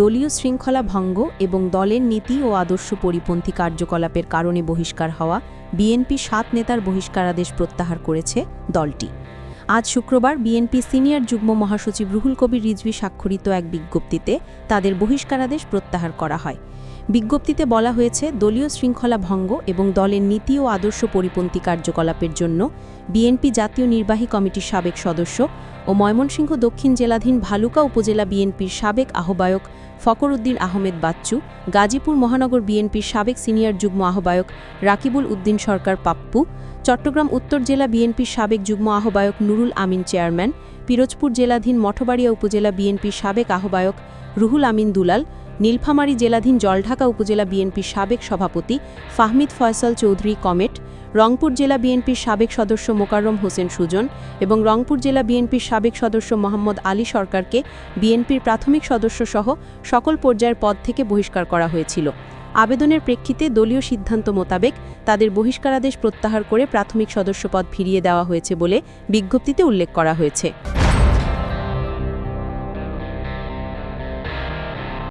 দলীয় শৃঙ্খলা ভঙ্গ এবং দলের নীতি ও আদর্শ পরিপন্থী কার্যকলাপের কারণে বহিষ্কার হওয়া বিএনপি সাত নেতার বহিষ্কারাদেশ প্রত্যাহার করেছে দলটি। আজ শুক্রবার বিএনপি সিনিয়র যুগ্ম মহাসচিব রুহুল কবির রিজভি স্বাক্ষরিত এক বিজ্ঞপ্তিতে তাদের বহিষ্কারাদেশ প্রত্যাহার করা হয়। বিজ্ঞপ্তিতে বলা হয়েছে, দলীয় শৃঙ্খলা ভঙ্গ এবং দলের নীতি ও আদর্শ পরিপন্থী কার্যকলাপের জন্য বিএনপি জাতীয় নির্বাহী কমিটির সাবেক সদস্য ও ময়মনসিংহ দক্ষিণ জেলাধীন ভালুকা উপজেলা বিএনপির সাবেক আহ্বায়ক ফকরউদ্দিন আহমেদ বাচ্চু, গাজীপুর মহানগর বিএনপির সাবেক সিনিয়র যুগ্ম আহ্বায়ক রাকিবুল উদ্দিন সরকার পাপ্পু, চট্টগ্রাম উত্তর জেলা বিএনপির সাবেক যুগ্ম আহ্বায়ক নুরুল আমিন চেয়ারম্যান, পিরোজপুর জেলাধীন মঠবাড়িয়া উপজেলা বিএনপির সাবেক আহ্বায়ক রুহুল আমিন দুলাল নীলফামারী জেলাধীন জলঢাকা উপজেলা বিএনপির সাবেক সভাপতি ফাহমিদ ফয়সাল চৌধুরী কমেট, রংপুর জেলা বিএনপির সাবেক সদস্য মোকাররম হোসেন সুজন এবং রংপুর জেলা বিএনপির সাবেক সদস্য মোহাম্মদ আলী সরকারকে বিএনপির প্রাথমিক সদস্যসহ সকল পর্যায়ের পদ থেকে বহিষ্কার করা হয়েছিল। আবেদনের প্রেক্ষিতে দলীয় সিদ্ধান্ত মোতাবেক তাদের বহিষ্কারাদেশ প্রত্যাহার করে প্রাথমিক সদস্যপদ ফিরিয়ে দেওয়া হয়েছে বলে বিজ্ঞপ্তিতে উল্লেখ করা হয়েছে।